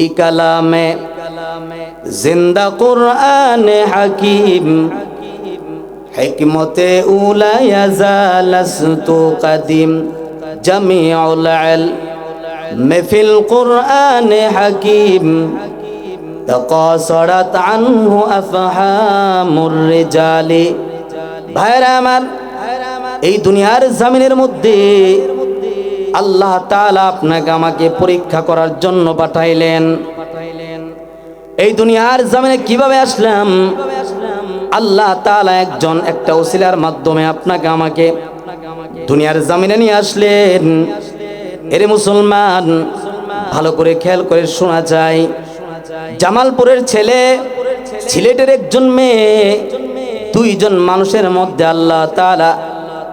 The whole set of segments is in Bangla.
ই কালামে জিন্দা কোরআন হাকিম, হিকমতে উলায়াজালাস্তু কাদিম, জামিউল মেফিল মিফিল কোরআন হাকিম। তকসরাত আনহু আফহামুর রিজালি। ভাইরা আমার, এই দুনিয়ার জামিনের মধ্যে আল্লাহ তাআলা আপনাকে আমাকে পরীক্ষা করার জন্য পাঠাইলেন। এই দুনিয়ার জামিনে কীভাবে আসলাম? আল্লাহ তাআলা একজন একটা ওসিলার মাধ্যমে আপনাকে আমাকে দুনিয়ার জামিনে নিয়ে আসলেন। এরে মুসলমান, ভালো করে খেয়াল করে শোনা যায়। জামালপুরের ছেলে, সিলেটের একজন মেয়ে, দুইজন মানুষের মধ্যে আল্লাহ তাআলা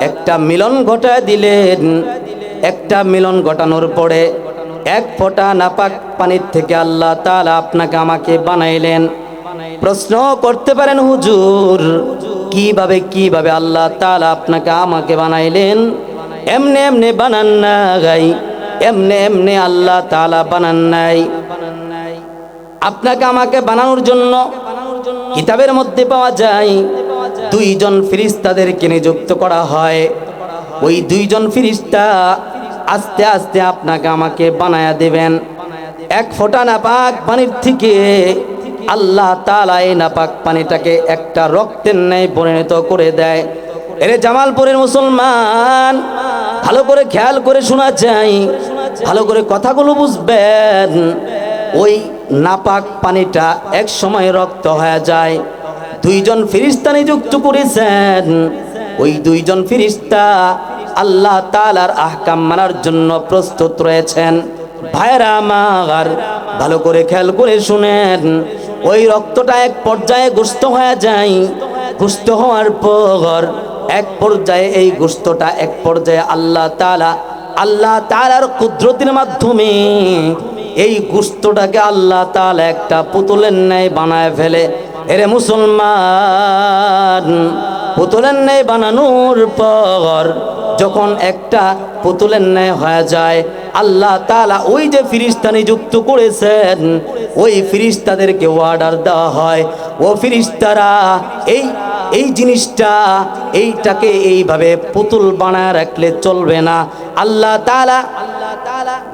একটা মিলন ঘটায় দিলেন। একটা মিলন ঘটানোর পরে এক ফোঁটা নাপাক পানির থেকে আল্লাহ তালা আপনাকে আমাকে বানাইলেন। প্রশ্ন করতে পারেন, হুজুর, কীভাবে কীভাবে আল্লাহ তালা আপনাকে আমাকে বানাইলেন? এমনে এমনে বানান না গাই এমনে এমনে আল্লাহ তাআলা বানান নাই। আপনাকে আমাকে বানানোর জন্য কিতাবের মধ্যে পাওয়া যায়, দুইজন ফিরিস্তাদেরকে নিযুক্ত করা হয়। ওই দুইজন ফিরিস্তা আস্তে আস্তে আপনাকে আমাকে বানায়া দেবেন। এক ফোঁটা নাপাক পানির থেকে আল্লাহ তালা এই নাপাক পানিটাকে একটা রক্তের ন্যায় পরিণত করে দেয়। এরে জামালপুরের মুসলমান, ভালো করে খেয়াল করে শোনা যায়, ভালো করে কথাগুলো বুঝবেন। ওই নাপাক পানিটা এক সময় রক্ত হয়ে যায়। দুইজন ফিরিস্তা নিযুক্ত করেছেন। ওই দুইজন ফিরিস্তা আল্লাহ তালার আহকাম মানার জন্য প্রস্তুত রয়েছেন। ভাইরা আমার, ভালো করে খেয়াল করে শুনেন। ওই রক্তটা এক পর্যায়ে গুস্ত হয়ে যায়। গুস্ত হওয়ার পর এক পর্যায়ে এই গুস্তটা এক পর্যায়ে আল্লাহ তালা আল্লাহ তালার কুদরতির মাধ্যমে এই গুস্তটাকে আল্লাহ তাআলা একটা পুতুলের ন্যায় বানায় ফেলে। এরে মুসলমান পুতুলের ন্যায় বানানোর পর যখন একটা পুতুলের ন্যায় হয়ে যায়, আল্লাহ তালা ওই যে ফিরিস্তা নিযুক্ত করেছেন, ওই ফিরিস্তাদেরকে অর্ডার দেওয়া হয়। ও ফিরিস্তারা, এই এই জিনিসটা, এইটাকে এইভাবে পুতুল বানায় রাখলে চলবে না। আল্লাহ তালা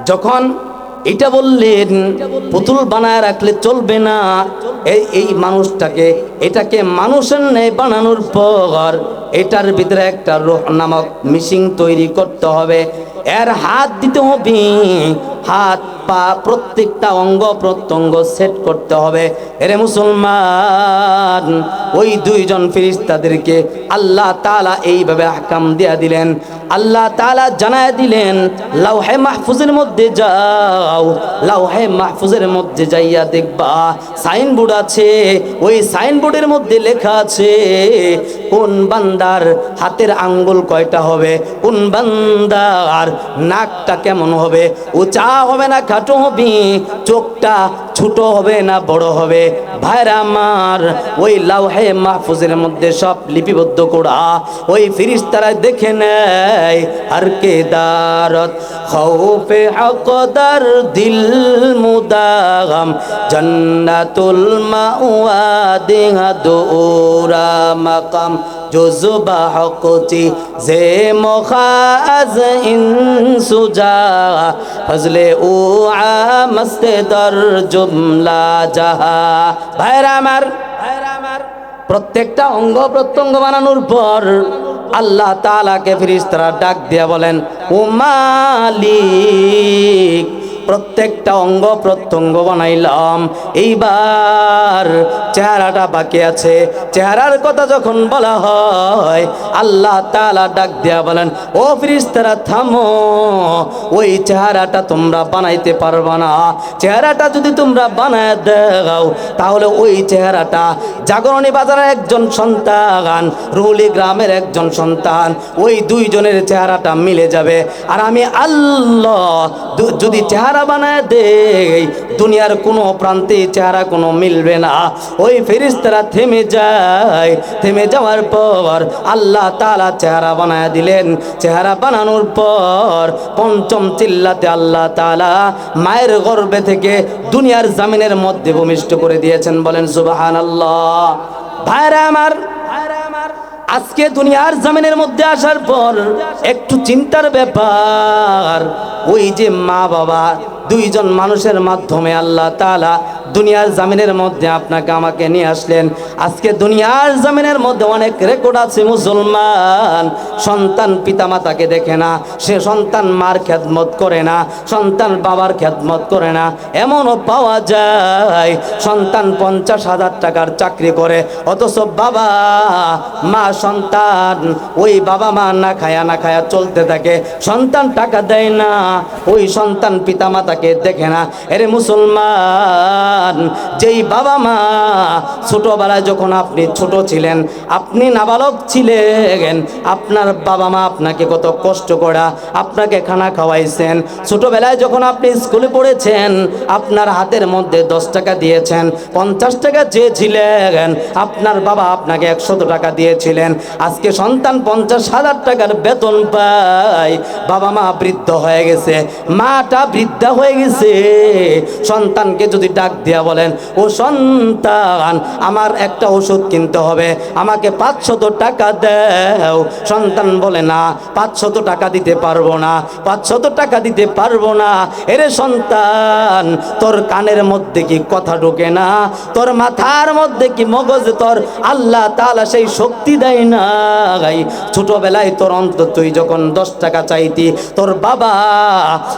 যখন এটা বললেন, পুতুল বানায় রাখলে চলবে না। এই এই মানুষটাকে, এটাকে মানুষের ন্যায় বানানোর পর এটার ভিতরে একটা রোহ নামক মিশিং তৈরি করতে হবে। এর হাত দিতে হবে। হাত, পা প্রত্যেকটা অঙ্গ প্রত্যঙ্গ সেট করতে হবে। এরে মুসলমান, ওই দুইজন ফিরিস্তাদেরকে আল্লাহ তালা এইভাবে হাকাম দিয়া দিলেন। আল্লাহ তালা জানায় দিলেন, লাউহে মাহফুজের মধ্যে যাও, লাউহে মাহফুজের মধ্যে যাইয়া দেখবা। সাইনবোর্ড আছে, ওই সাইনবোর্ডের মধ্যে লেখা আছে, কোন বান্দার হাতের আঙ্গুল কয়টা হবে? কোন বান্দার নাকটা কেমন হবে? উঁচা হবে না, খাটো হবে? চোখটা ছোট হবে না বড় হবে? ভাইরা আমার, ওই লাউহে মাহফুজের মধ্যে সব লিপিবদ্ধ করা। ওই ফিরিস্তারা দেখে নেয় আর কে দারত খৌফে হকদার দিল মুদাগম, জন্নাতুল মাওয়া দেহা দোরা মাকাম। জুজবা হকচি জে মখাজ ইনসুজা ফজলে ও আমস্তে দর জুমলা আমার প্রত্যেকটা অঙ্গ প্রত্যঙ্গ বানানোর পর আল্লাহ তালাকে ফিরিস্তারা ডাক দিয়া বলেন ও মালিক প্রত্যেকটা অঙ্গ প্রত্যঙ্গ বানাইলাম। এইবার চেহারাটা বাকি আছে। চেহারার কথা যখন বলা হয়, আল্লাহ তালা ডাক দিয়া বলেন, ও ফিরিস্তারা, থামো। ওই চেহারাটা তোমরা বানাইতে পারবা না। চেহারাটা যদি তোমরা বানায় দাও, তাহলে ওই চেহারাটা জাগরণী বাজারের একজন সন্তান রুলি গ্রামের একজন সন্তান, ওই দুইজনের চেহারাটা মিলে যাবে। আর আমি আল্লাহ যদি চেহারা চেহারা বানায় দেই দুনিয়ার কোনো প্রান্তে চেহারা কোনো মিলবে না। ওই ফেরিস্তারা থেমে যায়। থেমে যাওয়ার পর আল্লাহ তালা চেহারা বানায় দিলেন। চেহারা বানানোর পর পঞ্চম চিল্লাতে আল্লাহ তালা মায়ের গর্ভে থেকে দুনিয়ার জামিনের মধ্যে ভূমিষ্ঠ করে দিয়েছেন। বলেন সুবাহান আল্লাহ ভাইরা আমার আজকে দুনিয়ার জামিনের মধ্যে আসার পর একটু চিন্তার ব্যাপার। ওই যে মা বাবা, দুইজন মানুষের মাধ্যমে আল্লাহ তাআলা দুনিয়ার জামিনের মধ্যে আপনাকে আমাকে নিয়ে আসলেন। আজকে দুনিয়ার জামিনের মধ্যে অনেক রেকর্ড আছে মুসলমান। সন্তান পিতামাতাকে দেখে না, সে সন্তান মার খেদমত করে না, সন্তান বাবার খেদমত করে না। এমনও পাওয়া যায়, সন্তান পঞ্চাশ হাজার টাকার চাকরি করে, অথচ বাবা মা সন্তান, ওই বাবা মা না খায়া না খায়া চলতে থাকে। সন্তান টাকা দেয় না, ওই সন্তান পিতা মাতাকে দেখে না। এরে মুসলমান, যেই বাবা মা ছোটবেলায় যখন আপনি ছোট ছিলেন, আপনি নাবালক ছিলেন, আপনার বাবা মা আপনাকে কত কষ্ট করা, আপনাকে খানা খাওয়াইছেন। ছোটবেলায় যখন আপনি স্কুলে পড়েছেন, আপনার হাতের মধ্যে দশ টাকা দিয়েছেন, পঞ্চাশ টাকা চেয়েছিলেন, আপনার বাবা আপনাকে একশত টাকা দিয়েছিলেন। আজকে সন্তান পঞ্চাশ হাজার টাকার বেতন পায়। বাবা মা বৃদ্ধ হয়ে গেছে, মাটা বৃদ্ধা হয়ে গেছে। সন্তানকে যদি ডাক দিয়া বলেন, ও সন্তান, আমার একটা ওষুধ কিনতে হবে, আমাকে পাঁচশত টাকা দাও। সন্তান বলে, না, পাঁচশত টাকা দিতে পারব না, পাঁচশত টাকা দিতে পারব না। এরে সন্তান, তোর কানের মধ্যে কি কথা ঢোকে না? তোর মাথার মধ্যে কি মগজ? তোর আল্লাহ তালা সেই শক্তি দেয় না গাই ছোটবেলায় তোর অন্তত তুই যখন দশ টাকা চাইতি, তোর বাবা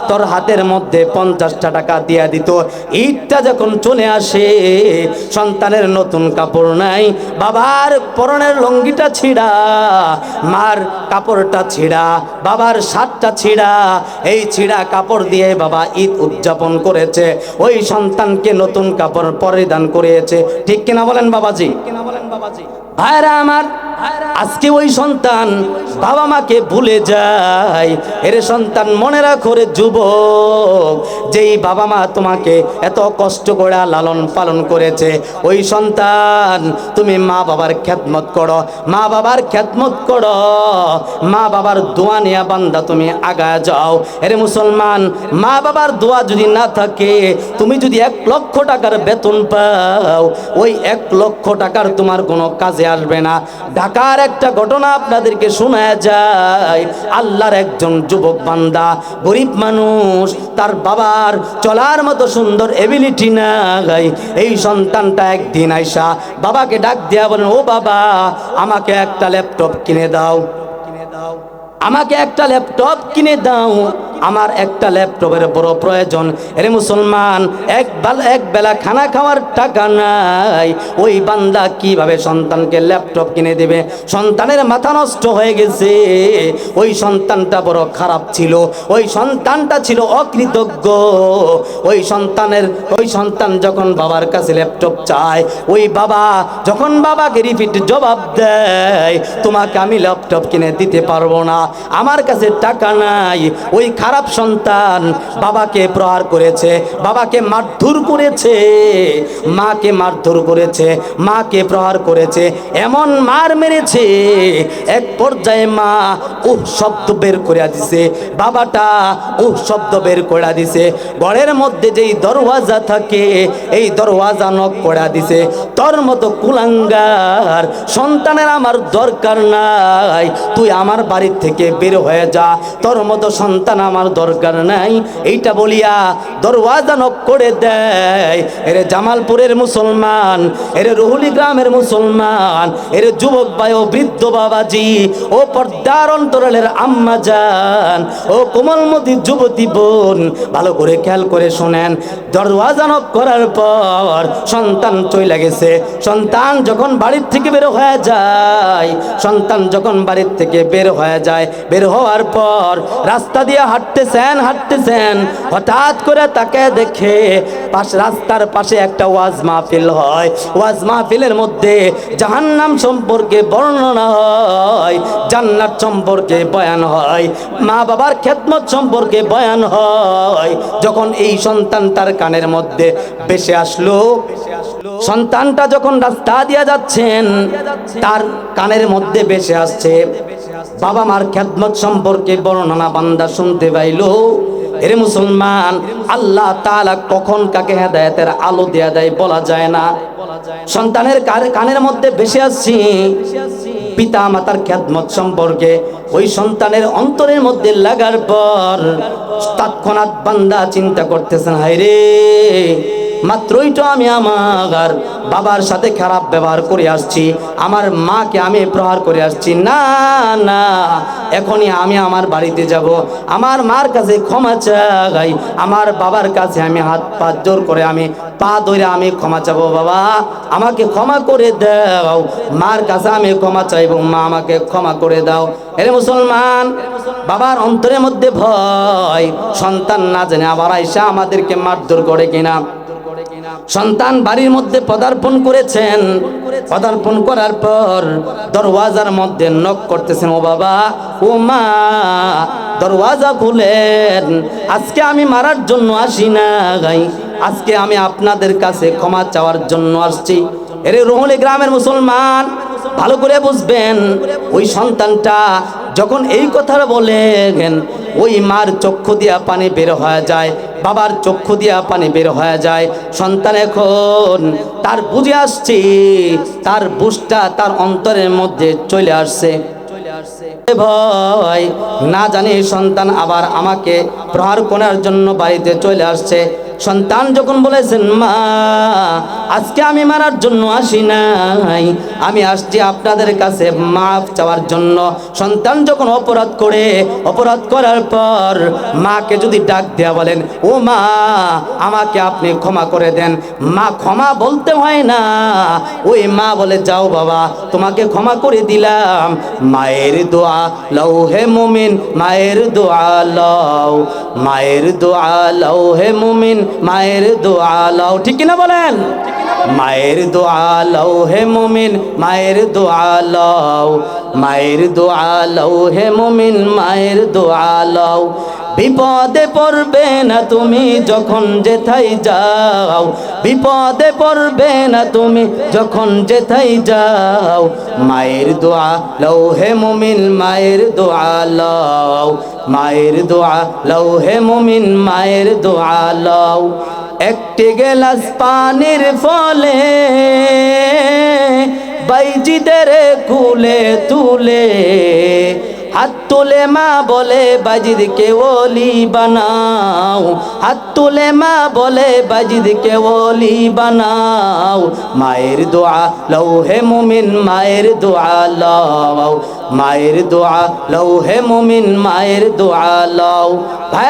তোর হাতের মধ্যে পঞ্চাশটা টাকা দিয়া দিত। ঈদটা যখন চলে আসে, সন্তানের নতুন কাপড় নাই। বাবার পরনের লঙ্গিটা ছিঁড়া, মার কাপড়টা ছিঁড়া, বাবার শার্টটা ছিঁড়া। এই ছিঁড়া কাপড় দিয়ে বাবা ঈদ উদযাপন করেছে। ওই সন্তানকে নতুন কাপড় পরিধান করিয়েছে। ঠিক কিনা বলেন বাবাজি কিনা বলেন বাবাজি? ভাইরা আমার আজকে ওই সন্তান বাবা মাকে ভুলে যায়। এরে সন্তান মনে রাখো রে যুবক, যেই বাবা মা তোমাকে এত কষ্ট করে লালন পালন করেছে, ওই সন্তান তুমি মা বাবার খ্যাতমত করো, মা বাবার খ্যাতমত করো, মা বাবার দোয়া নিয়ে বান্দা তুমি আগা যাও। এরে মুসলমান, মা বাবার দোয়া যদি না থাকে, তুমি যদি এক লক্ষ টাকার বেতন পাও, ওই এক লক্ষ টাকার তোমার কোনো কাজে আসবে না। ঢাকার একটা ঘটনা আপনাদেরকে শোনা যায়। আল্লাহর একজন যুবক বান্দা, গরিব মানুষ, তার বাবার চলার মতো সুন্দর এবিলিটি নাই। এই সন্তানটা একদিন আইসা বাবাকে ডাক দিয়া বলেন, ও বাবা, আমাকে একটা ল্যাপটপ কিনে দাও কিনে দাও। আমাকে একটা ল্যাপটপ কিনে দাও। আমার একটা ল্যাপটপের বড় প্রয়োজন। এরে মুসলমান, এক বেলা এক বেলা খানা খাওয়ার টাকা নাই। ওই বান্দা কীভাবে সন্তানকে ল্যাপটপ কিনে দেবে? সন্তানের মাথা নষ্ট হয়ে গেছে। ওই সন্তানটা বড় খারাপ ছিল। ওই সন্তানটা ছিল অকৃতজ্ঞ। ওই সন্তানের, ওই সন্তান যখন বাবার কাছে ল্যাপটপ চায়, ওই বাবা যখন বাবাকে রিপিট জবাব দেয়, তোমাকে আমি ল্যাপটপ কিনে দিতে পারব না। আমার কাছে টাকা নাই। ওই খারাপ সন্তান বাবাকে প্রহার করেছে, বাবাকে মারধর করেছে, মাকে মারধর করেছে, মাকে প্রহার করেছে, এমন মার মেরেছে। এক পর্যায়ে মা ও শব্দ বের করে দিছে, বাবাটা ও শব্দ বের করে দিছে। ঘরের মধ্যে যেই দরওয়াজা থাকে, এই দরওয়াজা নক করে দিছে। তোর মতো কুলাঙ্গার সন্তানের আমার দরকার নাই। তুই আমার বাড়ির থেকে বের হয়ে যা। তোর মতো সন্তান আমার দরকার নাই। এইটা বলিয়া দরওয়াজা নক করে দেয়। এরে জামালপুরের মুসলমান, এরে রুহুলি গ্রামের মুসলমান, এরে যুবক ভাই ও বৃদ্ধ বাবাজি, ও পর্দার অন্তরালের আম্মা যান ও কোমলমতি যুবতী বোন, ভালো করে খেয়াল করে শোনেন। দরওয়াজা নক করার পর সন্তান চলে গেছে। সন্তান যখন বাড়ির থেকে বের হয়ে যায়, সন্তান যখন বাড়ির থেকে বের হয়ে যায় বের হওয়ার পর রাস্তা দিয়ে হাঁটতেছেন হাঁটতেছেন। হঠাৎ করে তাকে দেখে পাশ রাস্তার পাশে একটা ওয়াজ মাহফিল হয়। ওয়াজ মাহফিলের মধ্যে জাহান্নাম সম্পর্কে বর্ণনা হয়, জান্নাত সম্পর্কে বয়ান হয় মা বাবার খেদমত সম্পর্কে বয়ান হয়। যখন এই সন্তান তার কানের মধ্যে বেসে আসলো, সন্তানটা যখন রাস্তা দিয়া যাচ্ছেন, তার কানের মধ্যে বেসে আসছে। বাবা মার খেদমত সম্পর্কে বর্ণনা বান্দা শুনতে পাইল। এরে মুসলমান, আল্লাহ তাআলা কখন কাকে হেদায়েতের আলো দেয়া দেয় বলা যায় না। সন্তানের কানের মধ্যে বেসে আসছি। পিতা মাতার খেদমত সম্পর্কে ওই সন্তানের অন্তরের মধ্যে লাগার পর তৎক্ষণাৎ বান্দা চিন্তা করতেছেন হাইরে মাত্রই তো আমি আমার বাবার সাথে খারাপ ব্যবহার করে আসছি, আমার মাকে আমি প্রহার করে আসছি। না না, এখনই আমি আমার বাড়িতে যাব। আমার মার কাছে ক্ষমা চাই, আমার বাবার কাছে আমি হাত পা জোর করে আমি পা ধরে আমি ক্ষমা চাবো। বাবা, আমাকে ক্ষমা করে দাও, মার কাছে আমি ক্ষমা চাইব, মা আমাকে ক্ষমা করে দাও। এরে মুসলমান, বাবার অন্তরের মধ্যে ভয়, সন্তান না জানে আবার আইসা আমাদেরকে মারধর করে কিনা। সন্তান বাড়ির মধ্যে পদার্পণ করেছেন। পদার্পণ করার পর দরওয়াজার মধ্যে নক করতেছেন, ও বাবা, ও মা, দরওয়াজা খুলেন, আজকে আমি মারার জন্য আসি না গাই আজকে আমি আপনাদের কাছে ক্ষমা চাওয়ার জন্য আসছি। এরে রোহলে গ্রামের মুসলমান, ভালো করে বুঝবেন, ওই সন্তানটা যখন এই কথাটা বলেন, ওই মার চক্ষু দিয়া পানি বের হয়ে যায় বাবার চক্ষু দিয়া পানি বের হয়ে যায়। সন্তান এখন তার বুঝে আসছি, তার বুঝটা তার অন্তরের মধ্যে চলে আসছে। ভয়, না জানি সন্তান আবার আমাকে প্রহার করার জন্য বাড়িতে চলে আসছে। সন্তান যখন বলেছেন, মা, আজকে আমি মারার জন্য আসি নাই। আমি আসছি আপনাদের কাছে মাফ চাওয়ার জন্য। সন্তান যখন অপরাধ করে, অপরাধ করার পর মাকে যদি ডাক দেয়া বলেন, ও মা, আমাকে আপনি ক্ষমা করে দেন। মা ক্ষমা বলতে হয় না। ওই মা বলে, যাও বাবা, তোমাকে ক্ষমা করে দিলাম। মায়ের দোয়া লও হে মুমিন। মায়ের দোয়া লও মায়ের দোয়া লও হে মুমিন। মায়ের দোয়া লও, ঠিক কিনা বলেন? মায়ের দোয়া লও হে মুমিন, মায়ের দোয়া লও, মায়ের দোয়া লও হে মুমিন, মায়ের দোয়া লও। বিপদে পড়বে না তুমি যখন যেথাই যাও। বিপদে পড়বে না তুমি যখন যেথাই যাও। মায়ের দোয়া লও হে মুমিন, মায়ের দোয়া লও। মায়ের দোয়া লও হে মুমিন, মায়ের দোয়া লও। একটি গেলাস পানির ফলে বাইজিদের কুলে তুলে হাত তুলে মা বলে, বাজিদকে ওলি বানাও। হাত তুলে মা বলে, বাজিদকে ওলি বানাও। মায়ের দোয়া লও হে মুমিন, মায়ের দোয়া লও। মায়ের দোয়া লও হে মুমিন, মায়ের দোয়া লও। ভাই